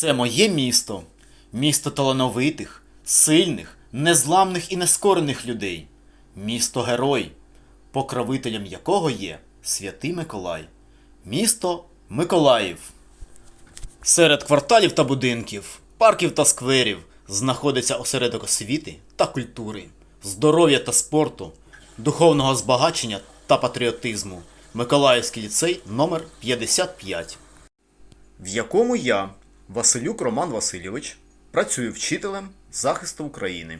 Це моє місто, місто талановитих, сильних, незламних і нескорених людей, місто герой, покровителем якого є святий Миколай, місто Миколаїв. Серед кварталів та будинків, парків та скверів знаходиться осередок освіти та культури, здоров'я та спорту, духовного збагачення та патріотизму. Миколаївський ліцей номер 55 в якому я, Василюк Роман Васильович, працюю вчителем захисту України.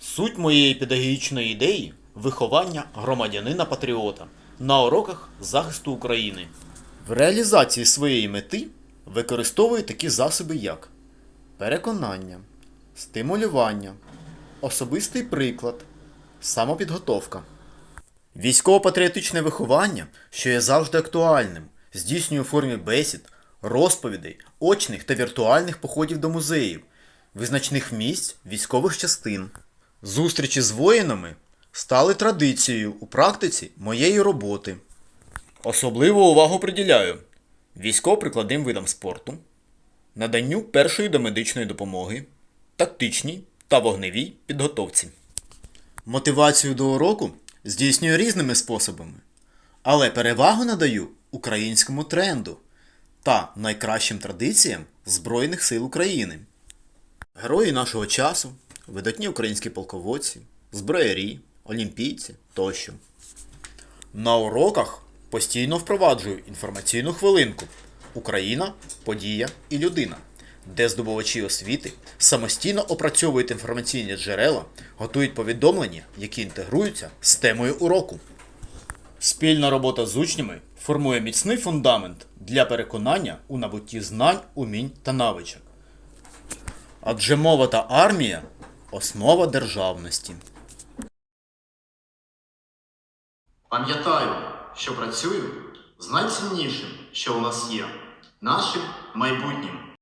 Суть моєї педагогічної ідеї виховання громадянина-патріота на уроках захисту України. В реалізації своєї мети використовую такі засоби, як переконання, стимулювання, особистий приклад, самопідготовка. Військово-патріотичне виховання, що є завжди актуальним, здійснює у формі бесід, розповідей, очних та віртуальних походів до музеїв, визначних місць військових частин. Зустрічі з воїнами стали традицією у практиці моєї роботи. Особливу увагу приділяю військово-прикладним видам спорту, наданню першої домедичної допомоги, тактичній та вогневій підготовці. Мотивацію до уроку здійснюю різними способами, але перевагу надаю українському тренду та найкращим традиціям Збройних сил України. Герої нашого часу, видатні українські полководці, зброярі, олімпійці тощо. На уроках постійно впроваджую інформаційну хвилинку Україна, подія і людина, де здобувачі освіти самостійно опрацьовують інформаційні джерела, готують повідомлення, які інтегруються з темою уроку. Спільна робота з учнями формує міцний фундамент для переконання у набутті знань, умінь та навичок. Адже мова та армія основа державності. Пам'ятаю, що працюю з найціннішим, що у нас є нашим майбутнім.